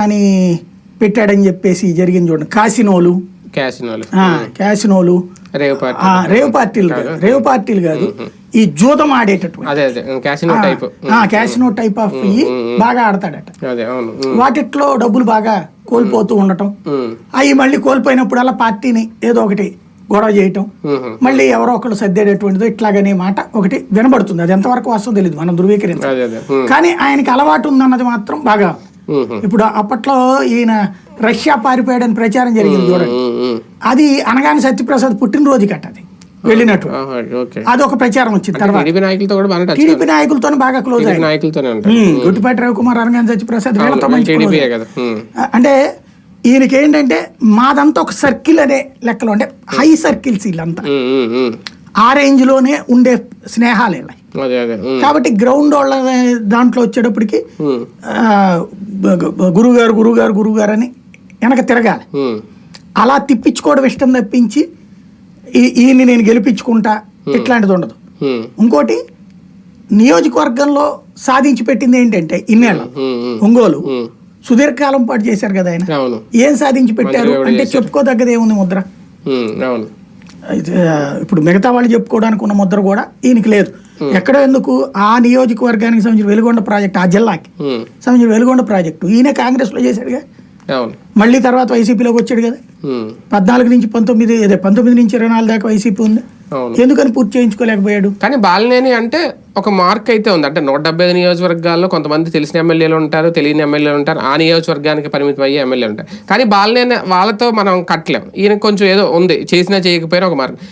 అని పెట్టాడని చెప్పేసి జరిగింది చూడండి. కాసినోలు. క్యాసినోలు ఆ, క్యాసినోలు రేవ్ పార్టీ రేవ్ పార్టీలు కాదు. రేవ్ పార్టీలు కాదు. ఈ జూదం ఆడేటటువంటి. Casino type. ఆఫ్ బాగా ఆడతాడట. వాటిట్లో డబ్బులు బాగా కోల్పోతూ ఉండటం. అవి మళ్ళీ కోల్పోయినప్పుడల్లా పార్టీని ఏదో ఒకటి గొడవ చేయటం. మళ్ళీ ఎవరో ఒకళ్ళు సర్దేటటువంటిదో ఇట్లాగనే మాట ఒకటి వినబడుతుంది. అది ఎంతవరకు వస్తుందో తెలియదు మనం ధృవీకరించాలి. కానీ ఆయనకి అలవాటు ఉందన్నది మాత్రం బాగా ఇప్పుడు అప్పట్లో ఈయన రష్యా పారిపోయాడని ప్రచారం జరిగింది చూడండి. అది అనగానే సత్యప్రసాద్ పుట్టినరోజు కట్ట అది వెళ్ళినట్టు. ఆహా, ఓకే. అది ఒక ప్రచారం వచ్చింది తర్వాత. టీడీపీ నాయకులతో బాగా క్లోజ్ అయ్యారు గుట్టిపాటి రవికుమార్ అనగానే సత్యప్రసాద్ వీళ్ళతో మంచి అంటే ఈయనకి ఏంటంటే మాదంతా ఒక సర్కిల్ అనే లెక్కలో అంటే హై సర్కిల్స్ వీళ్ళంతా. ఆ రేంజ్లోనే ఉండే స్నేహాలు కాబట్టి గ్రౌండ్ వాళ్ళ దాంట్లో వచ్చేటప్పటికి గురుగారు గురుగారు గురుగారు అని వెనక తిరగాలి. అలా తిప్పించుకోవడం ఇష్టం తప్పించి ఈ- ఈయన్ని నేను గెలిపించుకుంటా ఇట్లాంటిది ఉండదు. ఇంకోటి నియోజకవర్గంలో సాధించి పెట్టింది ఏంటంటే ఇన్నేళ్ళ. ఒంగోలు. సుదీర్ఘకాలం పాటు చేశారు కదా ఆయన. ఏం సాధించి పెట్టారు అంటే చెప్పుకోదగ్గది ఏముంది ముద్ర. ఇప్పుడు మిగతా వాళ్ళు చెప్పుకోవడానికి ఉన్న ముద్ర కూడా ఈయనకి లేదు. ఎక్కడో ఎందుకు ఆ నియోజకవర్గానికి సంబంధించిన వెలుగొండ ప్రాజెక్ట్ ఆ జిల్లాకి ఉమ్, సంబంధించిన వెలుగొండ ప్రాజెక్టు. ఈయన కాంగ్రెస్లో చేశాడుగా. మళ్ళీ తర్వాత వైసీపీలోకి వచ్చాడు కదా. ఉమ్, పద్నాలుగు నుంచి పంతొమ్మిది అదే పంతొమ్మిది నుంచి ఇరవై నాలుగు దాకా వైసీపీ ఉంది. ఎందుకని పూర్తి చేయించుకోలేకపోయాడు? కానీ బాలినేని అంటే ఒక మార్క్ అయితే ఉంది. అంటే నూట డెబ్బై ఐదు నియోజకవర్గాల్లో కొంతమంది తెలిసిన ఎమ్మెల్యేలు ఉంటారు తెలియని ఎమ్మెల్యేలు ఉంటారు. ఆ నియోజకవర్గానికి పరిమితం అయ్యే ఎమ్మెల్యేలు ఉంటారు. కానీ బాలినేని వాళ్ళతో మనం కట్టలేం. ఈయన కొంచెం ఏదో ఉంది. చేసినా చేయకపోయినా ఒక మార్క్.